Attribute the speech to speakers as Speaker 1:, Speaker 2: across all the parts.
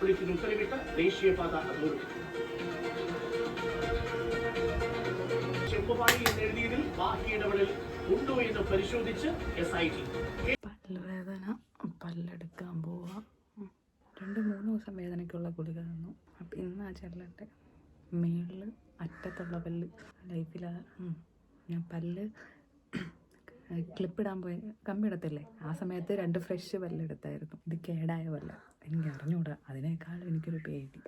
Speaker 1: പോലീസിന് ഉത്തരവിട്ട് ദേശീയപാത അതോറിറ്റി ചെമ്പുപാടി ഉണ്ടോ എന്ന് പരിശോധിച്ച്
Speaker 2: പല്ലെടുക്കാൻ പോവാം. രണ്ട് മൂന്ന് ദിവസം വേദനയ്ക്കുള്ള ഗുളിക തന്നു. അപ്പം ഇന്ന് ആ ചെല്ലട്ടെ. മേളിൽ അറ്റത്തുള്ള പല്ല്. ലൈഫിൽ ഞാൻ പല്ല് ക്ലിപ്പിടാൻ പോയി. കമ്പിടത്തില്ലേ? ആ സമയത്ത് രണ്ട് ഫ്രഷ് പല്ലെടുത്തായിരുന്നു. ഇത് കേടായ പല്ല. എനിക്ക് അറിഞ്ഞൂടാ അതിനേക്കാൾ എനിക്കൊരു പേടി.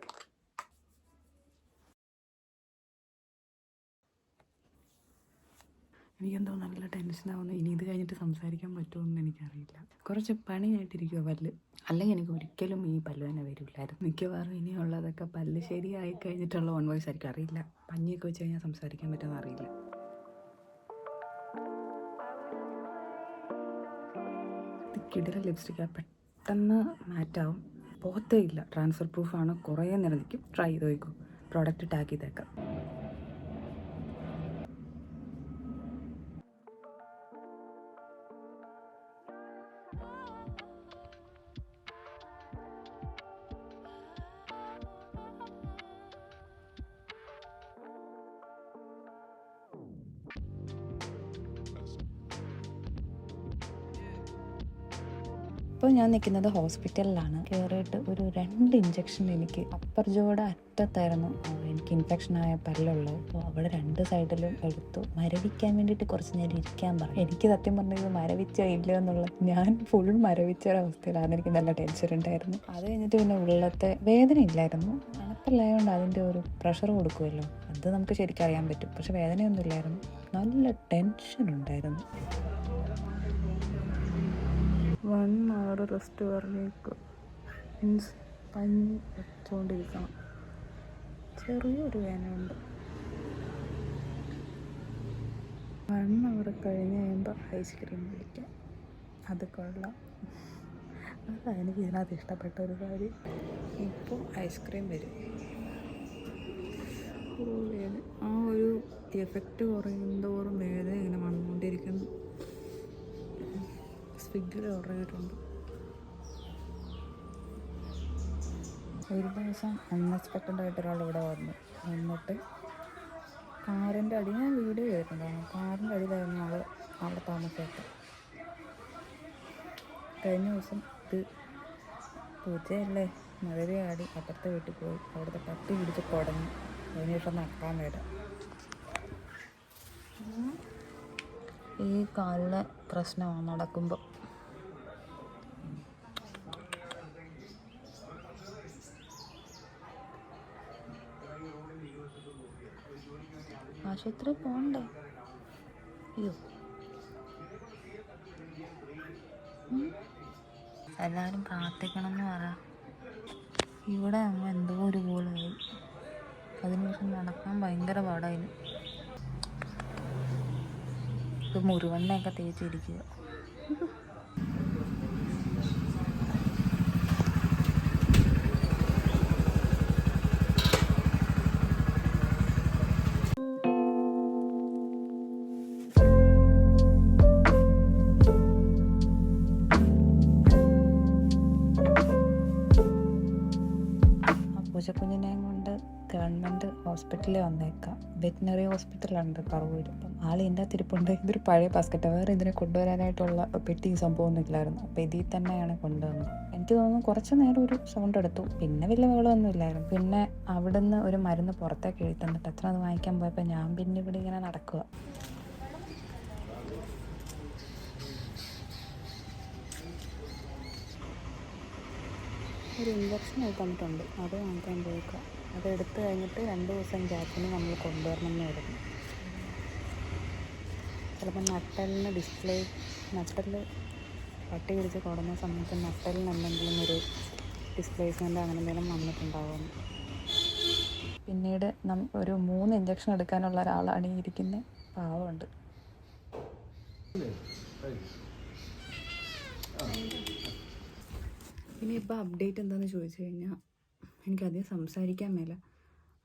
Speaker 2: എനിക്കെന്തോ നല്ല ടെൻഷനാവുന്നു ഇനി ഇത് കഴിഞ്ഞിട്ട് സംസാരിക്കാൻ പറ്റുമെന്ന് എനിക്കറിയില്ല. കുറച്ച് പണിയായിട്ടിരിക്കുക പല്ല്. അല്ലെങ്കിൽ എനിക്ക് ഒരിക്കലും ഈ പല്ല് തന്നെ വരില്ലായിരുന്നു. മിക്കവാറും ഇനിയുള്ളതൊക്കെ പല്ല് ശരിയായി കഴിഞ്ഞിട്ടുള്ള ഓൺ വോയിസ് ആയിരിക്കും. അറിയില്ല. പഞ്ഞിയൊക്കെ വെച്ച് കഴിഞ്ഞാൽ സംസാരിക്കാൻ പറ്റുമെന്ന് അറിയില്ല. കിടില ലിപ്സ്റ്റിക്കാണ് പെട്ടെന്ന് മാറ്റാവും. പോത്തേ ഇല്ല. ട്രാൻസ്ഫർ പ്രൂഫാണ്. കുറേ നിലനിൽക്കും നിൽക്കും ട്രൈ ചെയ്ത് നോക്കൂ. പ്രോഡക്റ്റ് ടാഗ് ചെയ്തേക്കാം. ഇപ്പോൾ ഞാൻ നിൽക്കുന്നത് ഹോസ്പിറ്റലിലാണ്. കയറിയിട്ട് ഒരു രണ്ട് ഇഞ്ചക്ഷൻ എനിക്ക് അപ്പർ ജോഡ അറ്റത്തായിരുന്നു. എനിക്ക് ഇൻഫെക്ഷൻ ആയ പല്ലുള്ളത്. അപ്പോൾ അവിടെ രണ്ട് സൈഡിലും എടുത്തു. മരവിക്കാൻ വേണ്ടിയിട്ട് കുറച്ച് നേരം ഇരിക്കാൻ പറഞ്ഞു. എനിക്ക് സത്യം പറഞ്ഞത് മരവിച്ച ഇല്ലയോ എന്നുള്ള ഞാൻ ഫുൾ മരവിച്ച ഒരവസ്ഥയിലാണ് എനിക്ക് നല്ല ടെൻഷൻ ഉണ്ടായിരുന്നു. അത് കഴിഞ്ഞിട്ട് പിന്നെ ഉള്ളത്തെ വേദന ഇല്ലായിരുന്നു. അണപ്പല്ലായതുകൊണ്ട് അതിന്റെ ഒരു പ്രഷർ കൊടുക്കുമല്ലോ. അത് നമുക്ക് ശരിക്കും അറിയാൻ പറ്റും. പക്ഷെ വേദനയൊന്നും ഇല്ലായിരുന്നു. നല്ല ടെൻഷൻ ഉണ്ടായിരുന്നു. വൺ അവർ റെസ്റ്റ് പറഞ്ഞേക്ക്. മീൻസ് പനി വെച്ചുകൊണ്ടിരിക്കണം ചെറിയൊരു വേനയുണ്ട് വൺ അവർ കഴിഞ്ഞ് കഴിയുമ്പോൾ ഐസ്ക്രീം കഴിക്കാം. അത് കൊള്ളാം. അതാണ് എനിക്ക് ഇതിനകത്ത് ഇഷ്ടപ്പെട്ട ഒരു കാര്യം. ഇപ്പോൾ ഐസ്ക്രീം വരും. ആ ഒരു എഫക്റ്റ് കുറയുന്നതോറും വേദന ഇങ്ങനെ വന്നുകൊണ്ടിരിക്കുന്നു. സ്വിഗ്ഗിയിൽ ഓർഡർ ചെയ്തിട്ടുണ്ട് ഒരു ദിവസം അൺഎക്സ്പെക്റ്റഡ് ആയിട്ട് ഒരാൾ ഇവിടെ വന്നു. എന്നിട്ട് കാറിന്റെ അടി ഞാൻ വീഡിയോ ചെയ്തിട്ടുണ്ടായിരുന്നു. കാറിന്റെ അടിയിലായിരുന്നു ആൾ അവിടെ താമസിച്ചത്. കഴിഞ്ഞ ദിവസം ഇത് പൂച്ചയല്ലേ? മഴവേ ആടി അപ്പുറത്തെ വീട്ടിൽ പോയി. അവിടുത്തെ പട്ടി പിടിച്ച് കുടഞ്ഞു അതിനുശേഷം നടക്കാൻ വരാം ഈ കാലിലെ പ്രശ്നമാണ് നടക്കുമ്പോൾ ആശുപത്രി പോണ്ടേ? അയ്യോ. എല്ലാവരും പ്രാർത്ഥിക്കണം എന്ന് പറ. ഇവിടെ അങ്ങ് എന്തോ ഒരു പോലായി അതിനുശേഷം നടക്കാൻ ഭയങ്കര പാടായിരുന്നു ഇത് മുറിവെണ്ണയൊക്കെ തേച്ചിരിക്കുക ആ പൂച്ചക്കുഞ്ഞിനെയും കൊണ്ട് ഗവൺമെന്റ് ഹോസ്പിറ്റലിൽ വന്നേക്കാം. വെറ്റിനറി ഹോസ്പിറ്റലുണ്ട് പറവൂർ അപ്പം ആൾ ഇതിന്റെ അകത്ത് ഇരിപ്പുണ്ട് ഇതൊരു പഴയ ബാസ്ക്കറ്റ് വേറെ ഇതിനെ കൊണ്ടുവരാനായിട്ടുള്ള പെട്ടി സംഭവമൊന്നും ഇല്ലായിരുന്നു. അപ്പോൾ ഇതിൽ തന്നെയാണ് കൊണ്ടുവന്നത്. എനിക്ക് തോന്നുന്നു കുറച്ച് നേരം ഒരു സൗണ്ട് എടുത്തു. പിന്നെ വലിയ ബഹളമൊന്നും ഇല്ലായിരുന്നു. പിന്നെ അവിടുന്ന് ഒരു മരുന്ന് പുറത്തേക്ക് എഴുതി തന്നിട്ട് അത്ര അത് വാങ്ങിക്കാൻ പോയപ്പോൾ ഞാൻ പിന്നെ ഇവിടെ ഇങ്ങനെ നടക്കുക. ഒരു ഇഞ്ചക്ഷൻ തന്നിട്ടുണ്ട്. അത് വാങ്ങിക്കാൻ പോയിക്കുക അത് എടുത്തു കഴിഞ്ഞിട്ട് രണ്ട് ദിവസം ഗ്യാപ്പിന് നമ്മൾ കൊണ്ടുവരണം പറഞ്ഞു ചിലപ്പോൾ നട്ടലിന് ഡിസ്പ്ലേ നട്ടൽ പട്ടി പിടിച്ച് കൊടുന്ന സമയത്ത് നട്ടലിന് എന്തെങ്കിലും ഒരു ഡിസ്പ്ലേസ്മെന്റ് അങ്ങനെ എന്തെങ്കിലും വന്നിട്ടുണ്ടാവും പിന്നീട് നം ഒരു മൂന്ന് ഇഞ്ചക്ഷൻ എടുക്കാനുള്ള ഒരാളാണ് ഈ ഇരിക്കുന്നത് പാവമുണ്ട് ഇനി ഇപ്പോൾ അപ്ഡേറ്റ് എന്താണെന്ന് ചോദിച്ചു കഴിഞ്ഞാൽ എനിക്കധികം സംസാരിക്കാൻ മേല.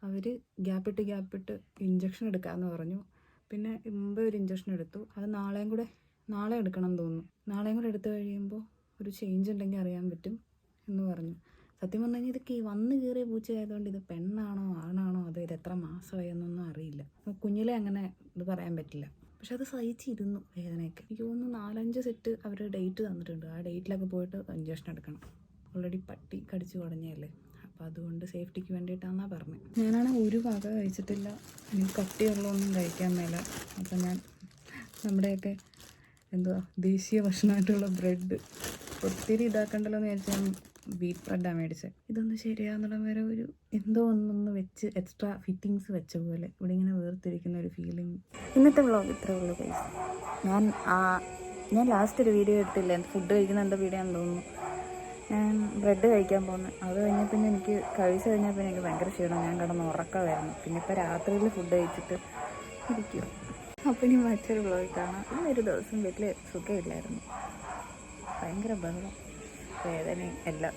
Speaker 2: അവർ ഗ്യാപ്പിട്ട് ഗ്യാപ്പിട്ട് ഇഞ്ചക്ഷൻ എടുക്കാമെന്ന് പറഞ്ഞു. പിന്നെ മുമ്പേ ഒരു ഇഞ്ചക്ഷൻ എടുത്തു. അത് നാളെയും കൂടെ നാളെ എടുക്കണം എന്ന് തോന്നുന്നു. നാളെയും കൂടെ എടുത്തു കഴിയുമ്പോൾ ഒരു ചേഞ്ച് ഉണ്ടെങ്കിൽ അറിയാൻ പറ്റും എന്ന് പറഞ്ഞു. സത്യം പറഞ്ഞു കഴിഞ്ഞാൽ ഇതൊക്കെ വന്ന് കയറിയ പൂച്ചയായതുകൊണ്ട് ഇത് പെണ്ണാണോ ആണാണോ അതോ ഇത് എത്ര മാസമായി എന്നൊന്നും അറിയില്ല കുഞ്ഞിലെ അങ്ങനെ ഇത് പറയാൻ പറ്റില്ല. പക്ഷെ അത് സഹിച്ചിരുന്നു വേദനയൊക്കെ. എനിക്ക് തോന്നുന്നു നാലഞ്ച് സെറ്റ് അവർ ഡേറ്റ് തന്നിട്ടുണ്ട്. ആ ഡേറ്റിലൊക്കെ പോയിട്ട് ഇഞ്ചക്ഷൻ എടുക്കണം. ഓൾറെഡി പട്ടി കടിച്ചു കുടഞ്ഞല്ലേ അപ്പോൾ അതുകൊണ്ട് സേഫ്റ്റിക്ക് വേണ്ടിയിട്ടാണെന്നാണ് പറഞ്ഞത് ഞാനാണെങ്കിൽ ഒരു വക കഴിച്ചിട്ടില്ല. എനിക്ക് കട്ടിയുള്ളതൊന്നും കഴിക്കാൻ മേല. അപ്പം ഞാൻ നമ്മുടെയൊക്കെ എന്തുവാ ദേശീയ ഭക്ഷണമായിട്ടുള്ള ബ്രെഡ് ഒത്തിരി ഇതാക്കണ്ടല്ലോ എന്ന് വിചാരിച്ച് വീറ്റ് ബ്രെഡാണ് മേടിച്ചത് ഇതൊന്നും ശരിയാകുന്നുള്ള വരെ ഒരു എന്തോ ഒന്നൊന്ന് വെച്ച് എക്സ്ട്രാ ഫിറ്റിങ്സ് വെച്ച പോലെ. ഇവിടെ ഇങ്ങനെ വേർതിരിക്കുന്ന ഒരു ഫീലിംഗ് ഇന്നത്തെ വ്ളോഗ് ഇത്രേ ഉള്ളൂ ഞാൻ ആ ഞാൻ ലാസ്റ്റ് ഒരു വീഡിയോ എടുത്തില്ല? ഫുഡ് കഴിക്കുന്ന എന്താ വീഡിയോ ആണെന്ന് തോന്നുന്നു. ഞാൻ ബ്രെഡ് കഴിക്കാൻ പോകുന്നു അത് കഴിഞ്ഞാൽ പിന്നെ എനിക്ക് കഴിച്ചു കഴിഞ്ഞാൽ പിന്നെ എനിക്ക് ഭയങ്കര ക്ഷീണം. ഞാൻ കിടന്ന് ഉറക്കമായിരുന്നു പിന്നെ ഇപ്പോൾ രാത്രിയിൽ ഫുഡ് കഴിച്ചിട്ട് ഇരിക്കുക അപ്പോൾ ഇനി മറ്റൊരു വ്ളോഗ് കാണാം. ഇന്നൊരു ദിവസം വീട്ടിൽ സുഖമില്ലായിരുന്നു. ഭയങ്കര ബഹളം വേദനയും എല്ലാം.